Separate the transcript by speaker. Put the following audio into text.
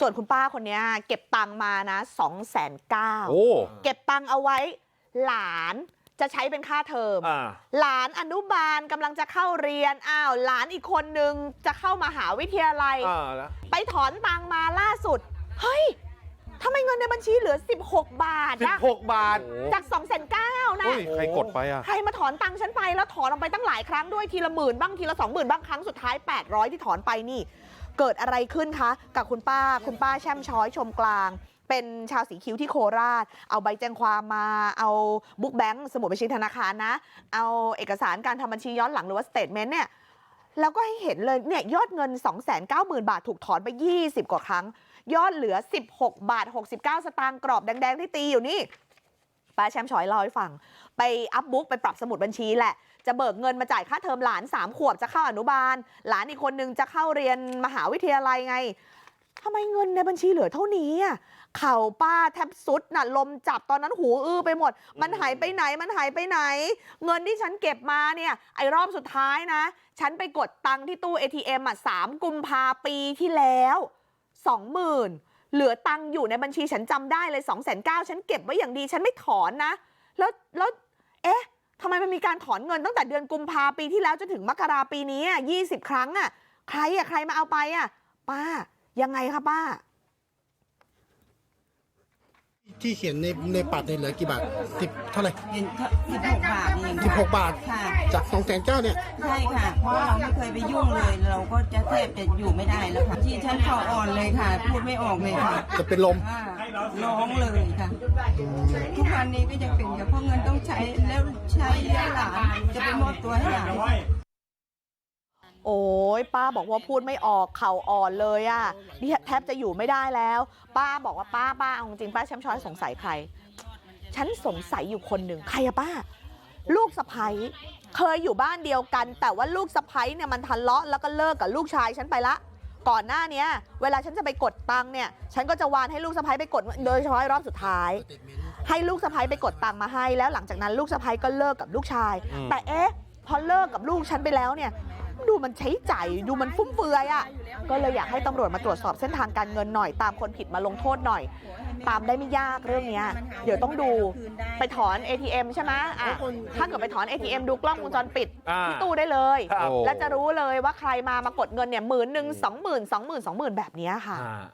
Speaker 1: ส่วนคุณป้าคนเนี้ยเก็บตังค์มานะสองแสนเก้า
Speaker 2: โอ้
Speaker 1: เก็บตังค์เอาไว้หลานจะใช้เป็นค่าเทอม
Speaker 2: อ่า
Speaker 1: หลานอนุบาลกำลังจะเข้าเรียนอ้าวหลานอีกคนนึงจะเข้ามหาวิทยาลัย
Speaker 2: อ่าแล้ว
Speaker 1: ไปถอนตังค์มาล่าสุดเฮ้ยทำไมเงินในบัญชีเหลือ 16 บาท
Speaker 2: สิบ
Speaker 1: อะ
Speaker 2: หกบาท
Speaker 1: จาก2 9 0 0 0นะ
Speaker 3: เฮ้ยใครกดไปอะ
Speaker 1: ใครมาถอนตังค์ฉันไปแล้วถอนออกไปตั้งหลายครั้งด้วยทีละหมื่นบ้างทีละสองหมื่นบ้างครั้งสุดท้าย 800 ที่ถอนไปนี่ เกิดอะไรขึ้นคะกับคุณป้าคุณป้าแช่มช้อยชมกลางเป็นชาวสีคิ้วที่โคราช เอาใบแจ้งความมา เอาบุ๊กแบงค์สมุดบัญชีธนาคารนะ เอาเอกสารการทำบัญชีย้อนหลังหรือว่าสเตทเมนต์เนี่ย แล้วก็ให้เห็นเลยเนี่ยยอดเงิน 290,000 บาทถูกถอนไป 20 กว่าครั้ง ยอดเหลือ 16 บาท 69 สตางค์กรอบแดง ๆ ที่ตีอยู่นี่ แชมป์ชอยเล่าให้ฟังไปอัพบุ๊กไปปรับสมุดบัญชีแหละจะเบิกเงินมาจ่ายค่าเทอมหลาน3ขวบจะเข้าอนุบาล หลานอีกคนนึงจะเข้าเรียนมหาวิทยาลัยไงทำไมเงินในบัญชีเหลือเท่านี้อะเข่าป้าแทบสุดน่ะลมจับตอนนั้นหูอื้อไปหมด มันหายไปไหนมันหายไปไหน เงินที่ฉันเก็บมาเนี่ยไอ้รอบสุดท้ายนะ ฉันไปกดตังค์ที่ตู้ ATM อะสามกุมภาปีที่แล้วสองหมื่น เหลือตังค์อยู่ในบัญชีฉันจำได้เลย2องแสนเก้าฉันเก็บไว้อย่างดีฉันไม่ถอนนะแล้วแล้วเอ๊ะทำไมมันมีการถอนเงินตั้งแต่เดือนกุมภาปีที่แล้วจนถึงมกราปีนี้ยี่สิบครั้งอะใครอะใครมาเอาไปอะป้ายังไงคะป้า
Speaker 4: ที่เขียนในในปัดเนี่ยเหลือกี่บาทสิบเท่าไหร่
Speaker 5: เห็นสิบหกบาทเอง
Speaker 4: สิบหกบาท
Speaker 5: ค่ะ
Speaker 4: จากสองแสนเก้าเนี่ย
Speaker 5: ใช่ค่ะ เพราะเราไม่เคยไปยุ่งเลย เราก็จะแทบจะอยู่ไม่ได้แล้วค่ะ ที่ฉันคออ่อนเลยค่ะ พูดไม่ออกเลยค่ะ
Speaker 4: จะเป็นลม
Speaker 5: อ่าร้องเลยค่ะ ทุกวันนี้ก็ยังเป็นกับเพราะเงินต้องใช้แล้วใช้เลี้ยงหลานจะไปมอบตัวให้หลาน
Speaker 1: โอ้ยป้าบอกว่าพูดไม่ออกเข่าอ่อนเลยอะ่ะนี่แทบจะอยู่ไม่ได้แล้วป้าบอกว่าป้าป้าเอาจริงๆป้าแชมป์ช้อยสงสัยใครฉันสงสัยอยู่คนหนึ่งใครอะป้า ลูกสะพ้ยเคยอยู่บ้านเดียวกัน แต่ว่าลูกสะพ้ยเนี่ยมันทะเลาะแล้วก็เลิกกับลูกชายฉันไปละ ก่อนหน้าเนี้ยเวลาฉันจะไปกดตังค์เนี่ย ฉันก็จะวานให้ลูกสะพ้ยไปกดโดยเฉพาะรอบสุดท้าย ให้ลูกสะพ้ยไปกดตังค์มาให้ แล้วหลังจากนั้นลูกสะพ้ยก็เลิกกับลูกชาย
Speaker 3: อืม
Speaker 1: แต่เอ๊ะพอเลิกกับลูกฉันไปแล้วเนี่ย ดูมันใช้จ่ายดูมันฟุ่มเฟือยอะ่ะก็เลยอยากให้ตำรวจมาตรวจสอบเส้นทางการเงินหน่อยตามคนผิดมาลงโทษหน่อย ตามได้ไม่ยากเรื่องเนี้ยเดี๋ยวต้องดูไปถอน ATM ใช่ไหมอะถ้าเกิดไปถอน ATM ดูกล้องวงจรปิด
Speaker 2: อ่า
Speaker 1: ที่ตู้ได้เลย
Speaker 2: ครับ
Speaker 1: แล้วจะรู้เลยว่าใครมามากดเงินเนี่ยหมื่นหนึ่งสองหมื่นสองหมื่นสองหมื่นแบบเนี้ยค่ะ
Speaker 2: อ่า